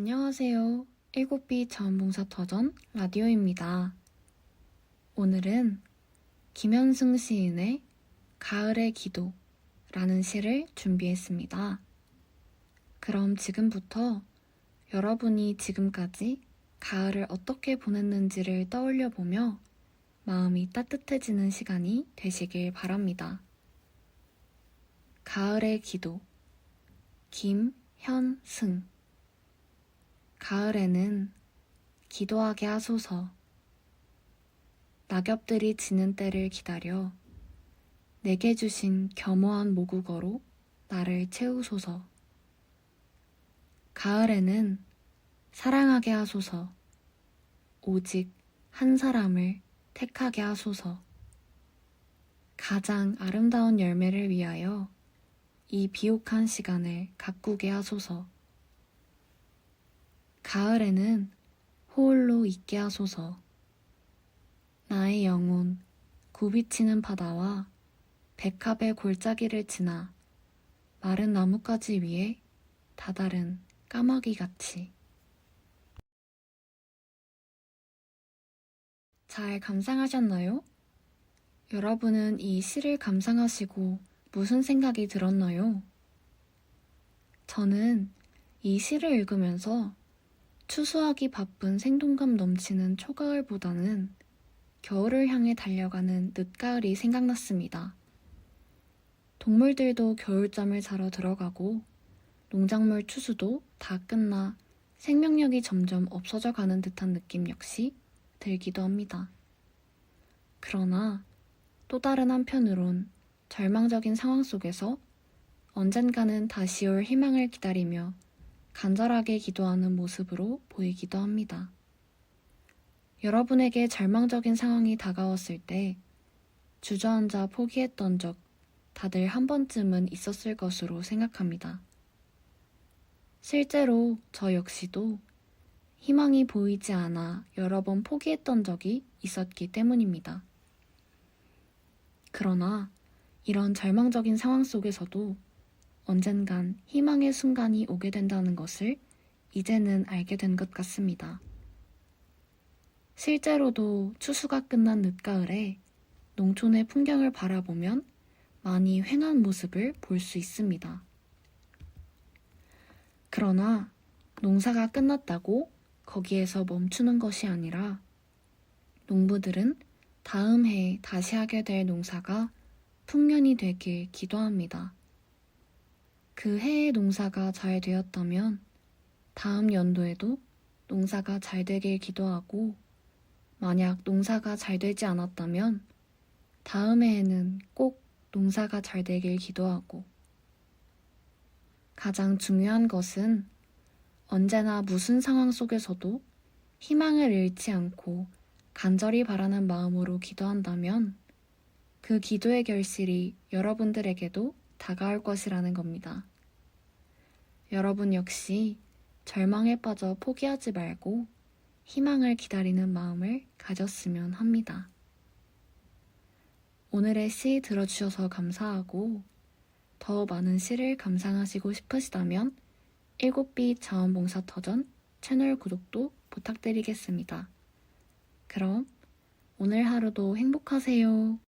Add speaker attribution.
Speaker 1: 안녕하세요. 일곱비 자원봉사 터전 라디오입니다. 오늘은 김현승 시인의 가을의 기도라는 시를 준비했습니다. 그럼 지금부터 여러분이 지금까지 가을을 어떻게 보냈는지를 떠올려 보며 마음이 따뜻해지는 시간이 되시길 바랍니다. 가을의 기도 김현승 가을에는 기도하게 하소서. 낙엽들이 지는 때를 기다려 내게 주신 겸허한 모국어로 나를 채우소서. 가을에는 사랑하게 하소서. 오직 한 사람을 택하게 하소서. 가장 아름다운 열매를 위하여 이 비옥한 시간을 가꾸게 하소서. 가을에는 홀로 있게 하소서. 나의 영혼, 굽이치는 바다와 백합의 골짜기를 지나 마른 나뭇가지 위에 다다른 까마귀 같이. 잘 감상하셨나요? 여러분은 이 시를 감상하시고 무슨 생각이 들었나요? 저는 이 시를 읽으면서 추수하기 바쁜 생동감 넘치는 초가을보다는 겨울을 향해 달려가는 늦가을이 생각났습니다. 동물들도 겨울잠을 자러 들어가고 농작물 추수도 다 끝나 생명력이 점점 없어져 가는 듯한 느낌 역시 들기도 합니다. 그러나 또 다른 한편으론 절망적인 상황 속에서 언젠가는 다시 올 희망을 기다리며 간절하게 기도하는 모습으로 보이기도 합니다. 여러분에게 절망적인 상황이 다가왔을 때 주저앉아 포기했던 적 다들 한 번쯤은 있었을 것으로 생각합니다. 실제로 저 역시도 희망이 보이지 않아 여러 번 포기했던 적이 있었기 때문입니다. 그러나 이런 절망적인 상황 속에서도 언젠간 희망의 순간이 오게 된다는 것을 이제는 알게 된 것 같습니다. 실제로도 추수가 끝난 늦가을에 농촌의 풍경을 바라보면 많이 휑한 모습을 볼 수 있습니다. 그러나 농사가 끝났다고 거기에서 멈추는 것이 아니라 농부들은 다음 해에 다시 하게 될 농사가 풍년이 되길 기도합니다. 그 해의 농사가 잘 되었다면 다음 연도에도 농사가 잘 되길 기도하고 만약 농사가 잘 되지 않았다면 다음 해에는 꼭 농사가 잘 되길 기도하고. 가장 중요한 것은 언제나 무슨 상황 속에서도 희망을 잃지 않고 간절히 바라는 마음으로 기도한다면 그 기도의 결실이 여러분들에게도 다가올 것이라는 겁니다. 여러분 역시 절망에 빠져 포기하지 말고 희망을 기다리는 마음을 가졌으면 합니다. 오늘의 시 들어주셔서 감사하고 더 많은 시를 감상하시고 싶으시다면 일곱비 자원봉사터전 채널 구독도 부탁드리겠습니다. 그럼 오늘 하루도 행복하세요.